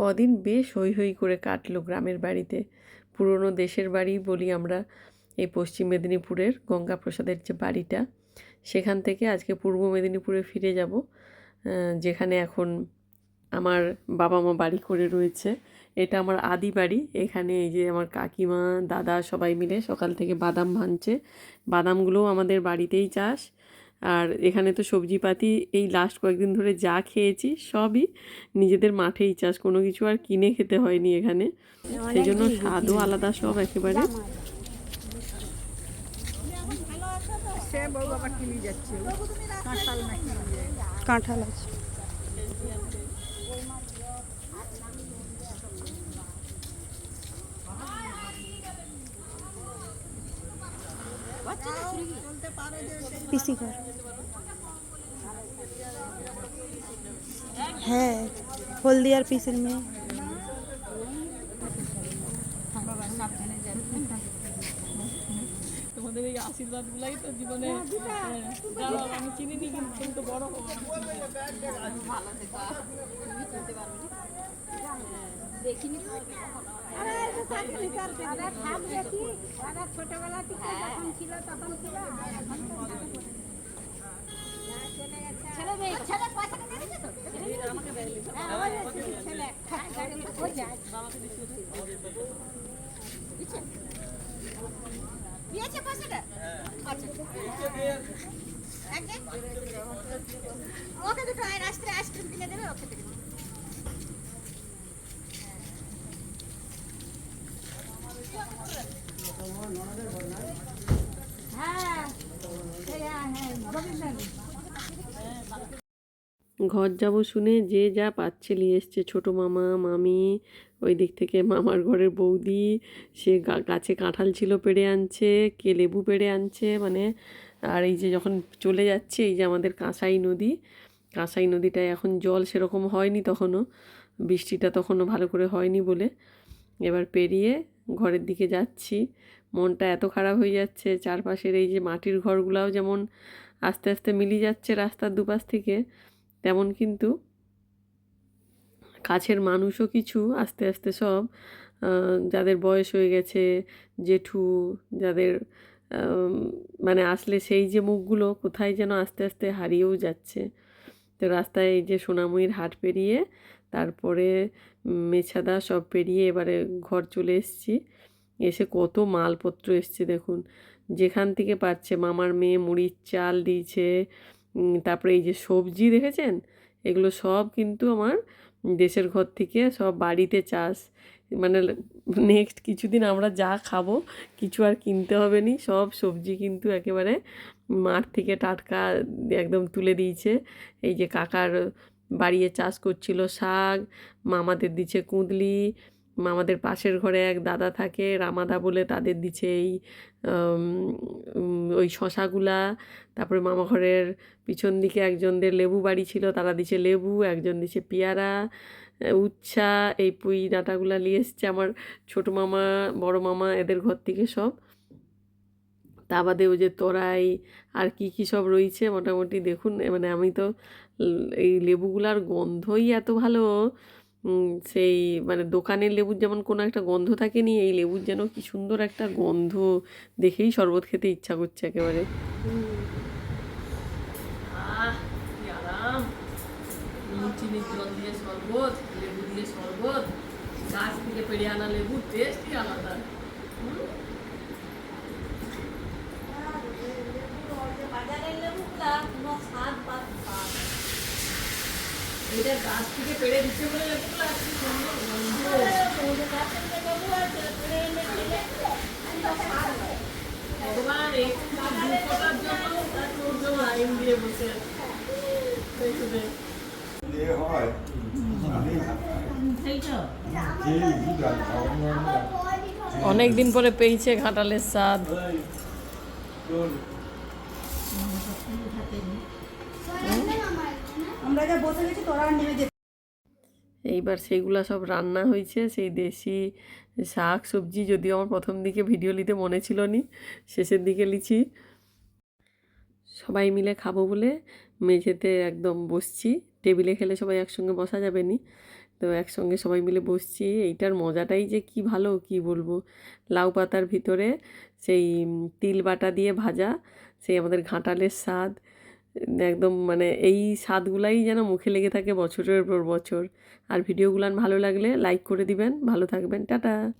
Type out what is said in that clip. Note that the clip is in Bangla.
কদিন বেশ হই হই করে কাটলো গ্রামের বাড়িতে। পুরনো দেশের বাড়ি বলি আমরা এই পশ্চিম মেদিনীপুরের গঙ্গাপ্রসাদের যে বাড়িটা, সেখান থেকে আজকে পূর্ব মেদিনীপুরে ফিরে যাব যেখানে এখন আমার বাবা মা বাড়ি করে রয়েছে। এটা আমার আদি বাড়ি, এখানে এই যে আমার কাকিমা, দাদা সবাই মিলে সকাল থেকে বাদাম ভাঙছে বাদামগুলোও আমাদের বাড়িতেই চাষ। আর এখানে তো সবজিপাতি এই লাস্ট কয়েকদিন ধরে যা খেয়েছি সবই নিজেদের মাঠেই চাষ। কোনো কিছু আর কিনে খেতে হয়নি এখানে। সেই জন্য স্বাদও আলাদা সব একেবারে। সে বউ বাবা কিনে যাচ্ছে? কাঁঠাল নাকি? কাঁঠাল আছে। পিসি ঘর। হ্যাঁ হলদিয়ার পিসের মেয়ে। তোমাদের এই আশীর্বাদ গুলাই তো জীবনে হ্যাঁ, আমি চিনিনি কিন্তু তুমি তো বড় হব ছোটবেলা থেকে যখন ছিল তখন ছিল আর এখন ওকে দুটো আয়, রাস্তায় আইসক্রিম কিনে দেবে, ওকে দেবে হ্যাঁ হ্যাঁ হ্যাঁ গোবিন্দ ঘর যাব শুনে যে যা পাচ্ছে নিয়ে এসছে ছোটো মামা, মামি ওই দিক থেকে মামার ঘরের বৌদি, সে গাছে কাঁঠাল ছিল পেড়ে আনছে, কে লেবু পেড়ে আনছে মানে আর এই যে যখন চলে যাচ্ছে, এই যে আমাদের কাঁসাই নদী, কাঁসাই নদীটায় এখন জল সেরকম হয়নি তখনও, বৃষ্টিটা তখনও ভালো করে হয়নি বলে, এবার পেরিয়ে ঘরের দিকে যাচ্ছি। মনটা এত খারাপ হয়ে যাচ্ছে, চারপাশের এই যে মাটির ঘরগুলাও যেমন আস্তে আস্তে মিলিয়ে যাচ্ছে রাস্তার দুপাশ থেকে, তেমন কিন্তু কাছের মানুষও কিছু আস্তে আস্তে সব যাদের বয়স হয়ে গেছে, জেঠু, যাদের মানে আসলে সেই যে মুখগুলো কোথায় যেন আস্তে আস্তে হারিয়েও যাচ্ছে। তো রাস্তায় এই যে সোনাময়ীর হাট পেরিয়ে তারপরে মেছাদা সব পেরিয়ে এবারে ঘর চলে এসেছি। এসে কত মালপত্র এসছে দেখুন। যেখান থেকে পাচ্ছে মামার মেয়ে মুড়ির চাল দিয়েছে তারপরে এই যে সবজি দেখেছেন? এগুলো সব কিন্তু আমার দেশের ঘর থেকে সব বাড়িতে চাষ। মানে নেক্সট কিছুদিন আমরা যা খাব, কিছু আর কিনতে হবে নি। সব সবজি কিন্তু একেবারে মাঠ থেকে টাটকা একদম তুলে দিয়েছে। এই যে কাকার বাড়িয়ে চাষ করছিল শাক, মামাদের দিচ্ছে কুঁদলি, মামাদের পাশের ঘরে এক দাদা থাকে, রামাদা বলে তাদের দিচ্ছে এই ওই শশাগুলা। তারপরে মামা ঘরের পিছন দিকে একজনদের লেবু বাড়ি ছিল, তারা দিছে লেবু, একজন দিছে পেয়ারা, উচ্ছা, এই পুঁই ডাঁটাগুলা নিয়ে এসছে আমার ছোটো মামা, বড় মামা, এদের ঘর থেকে সব। তা বাদে ওই যে তোরাই আর কি কি সব রয়েছে মোটামুটি দেখুন মানে আমি তো এই লেবুগুলার গন্ধই এত ভালো সেই মানে দোকানের লেবুর যেমন কোনো একটা গন্ধ থাকেনি, এই লেবুর যেন কি সুন্দর একটা গন্ধ দেখেই শরবত খেতে ইচ্ছা করছে একেবারে। লেবু দিয়ে শরবত, গাছ থেকে আনা লেবুর টেস্টই আলাদা হুম? এটা গাছ থেকে পেড়ে দিচ্ছে বলে লেবুগুলো আর সুন্দর ভগবান এই জন্য তার লোকজন লাইন দিয়ে বসে আছে। দেখবে। দিয়ে হয়। আমি যেই বুঝা অনেক দিন পরে পেয়েছে ঘাটালের স্বাদ। আমরা যা বসে গেছি, তোরা নেমে এইবার সেইগুলা সব রান্না হয়েছে, সেই দেশি শাক, সবজি, যদিও আমার প্রথম দিকে ভিডিও নিতে মনে ছিল নি, শেষের দিকে লিছি সবাই মিলে খাব বলে মেঝেতে একদম বসছি, টেবিলে খেলে সবাই একসঙ্গে বসা যাবে নি, তো একসঙ্গে সবাই মিলে বসছি, এইটার মজাটাই যে কি ভালো, কি বলব? লাউ পাতার ভিতরে সেই তিল বাটা দিয়ে ভাজা, সেই আমাদের ঘাঁটালের স্বাদ একদম মানে এই স্বাদগুলাই যেন মুখে লেগে থাকে বছরের পর বছর। আর ভিডিওগুলান ভালো লাগলে লাইক করে দিবেন। ভালো থাকবেন। টাটা।